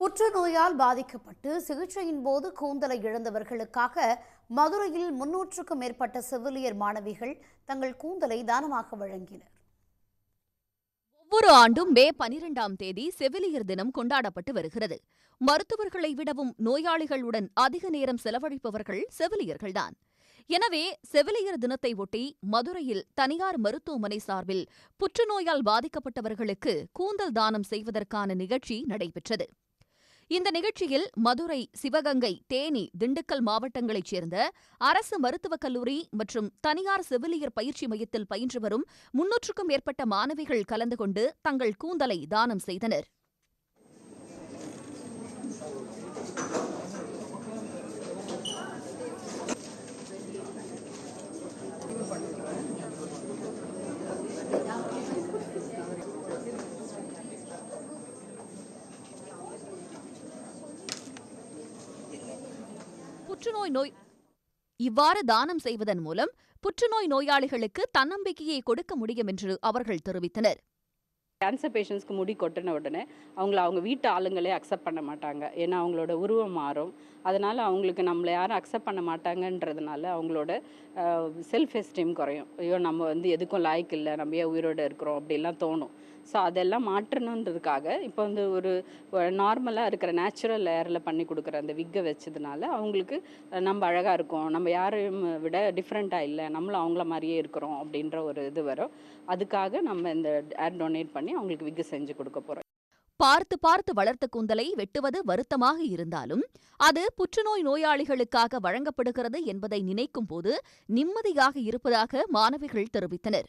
புற்றுநோயால் பாதிக்கப்பட்டு சிகிச்சையின் போது கூந்தலை இழந்தவர்களுக்காக மதுரையில் முன்னூற்றுக்கும் மேற்பட்ட செவிலியர் மாணவிகள் தங்கள் கூந்தலை தானமாக வழங்கினர். ஒவ்வொரு ஆண்டும் மே பனிரெண்டாம் தேதி செவிலியர் தினம் கொண்டாடப்பட்டு வருகிறது. மருத்துவர்களை விடவும் நோயாளிகளுடன் அதிக நேரம் செலவழிப்பவர்கள் செவிலியர்கள்தான். எனவே செவிலியர் தினத்தை ஒட்டி மதுரையில் தனியார் மருத்துவமனை சார்பில் புற்றுநோயால் பாதிக்கப்பட்டவர்களுக்கு கூந்தல் தானம் செய்வதற்கான நிகழ்ச்சி நடைபெற்றது. இந்த நிகழ்ச்சியில் மதுரை சிவகங்கை தேனி திண்டுக்கல் மாவட்டங்களைச் சேர்ந்த அரசு மருத்துவக் கல்லூரி மற்றும் தனியார் செவிலியர் பயிற்சி மையத்தில் பயின்று வரும் முன்னூற்றுக்கும் மேற்பட்ட மாணவிகள் கலந்து கொண்டு தங்கள் கூந்தலை தானம் செய்தனர். புற்றுநோய் நோய் இவ்வாறு தானம் செய்வதன் மூலம் புற்றுநோய் நோயாளிகளுக்கு தன்னம்பிக்கையை கொடுக்க முடியும் என்று அவர்கள் தெரிவித்தனர். கேன்சர் பேஷண்ட்ஸ்க்கு முடி கொட்டின உடனே அவங்கள அவங்க வீட்டு ஆளுங்களே அக்செப்ட் பண்ண மாட்டாங்க. ஏன்னா அவங்களோட உருவம் மாறும். அதனால் அவங்களுக்கு நம்மளை யாரும் அக்செப்ட் பண்ண மாட்டாங்கன்றதுனால அவங்களோட செல்ஃப் எஸ்டீம் குறையும். ஐயோ நம்ம வந்து எதுக்கும் லாய்க்கு இல்லை. நம்ம ஏன் உயிரோடு இருக்கிறோம்? அப்படிலாம் தோணும். ஸோ அதெல்லாம் மாற்றணுன்றதுக்காக இப்போ வந்து ஒரு நார்மலாக இருக்கிற நேச்சுரல் லேயரில் பண்ணி கொடுக்குற அந்த விக்கை வச்சதுனால அவங்களுக்கு நம்ம அழகாக இருக்கோம். நம்ம யாரையும் விட டிஃப்ரெண்ட்டாக இல்லை. நம்மளும் அவங்கள மாதிரியே இருக்கிறோம் அப்படின்ற ஒரு இது வரும். அதுக்காக நம்ம இந்த ஏர் டொனேட் பண்ணி அவங்களுக்கு விக்கு செஞ்சு கொடுக்க போகிறோம் பார்த்து பார்த்து வளர்த்த கூந்தலை வெட்டுவது வருத்தமாக இருந்தாலும் அது புற்றுநோய் நோயாளிகளுக்காக வழங்கப்படுகிறது என்பதை நினைக்கும் போது நிம்மதியாக இருப்பதாக மாணவிகள் தெரிவித்தனர்.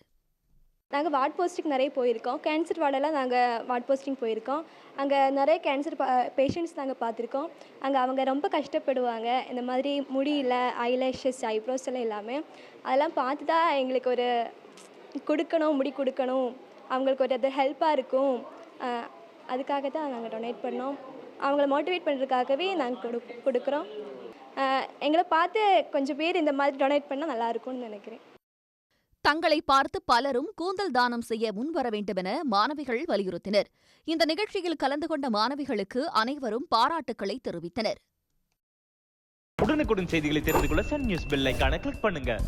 நாங்கள் வார்ட் போஸ்டிங் நிறைய போயிருக்கோம். கேன்சர் வார்டெல்லாம் நாங்கள் வார்ட் போஸ்டிங் போயிருக்கோம். அங்கே நிறைய கேன்சர் பேஷண்ட்ஸ் நாங்கள் பார்த்துருக்கோம். அங்கே அவங்க ரொம்ப கஷ்டப்படுவாங்க. இந்த மாதிரி முடியல ஐலேஷஸ் ஐப்ரோஸ் எல்லாம் எல்லாமே. அதெல்லாம் பார்த்து தான் எங்களுக்கு ஒரு கொடுக்கணும் முடி கொடுக்கணும். அவங்களுக்கு ஒரு அது ஹெல்ப்பாக இருக்கும். அதுக்காக தான் நாங்கள் டொனேட் பண்ணோம். அவங்கள மோட்டிவேட் பண்ணுறதுக்காகவே நாங்கள் கொடு கொடுக்குறோம். எங்களை பார்த்து கொஞ்சம் பேர் இந்த மாதிரி டொனேட் பண்ணால் நல்லா இருக்கும்னு நினைக்கிறேன். தங்களை பார்த்து பலரும் கூந்தல் தானம் செய்ய முன்வர வேண்டுமென மாணவிகள் வலியுறுத்தினர். இந்த நிகழ்ச்சியில் கலந்து கொண்ட மாணவிகளுக்கு அனைவரும் பாராட்டுக்களை தெரிவித்தனர். உடனுக்குடன் செய்திகளை தெரிந்து கொள்ள சன் நியூஸ் பெல் கிளிக் பண்ணுங்க.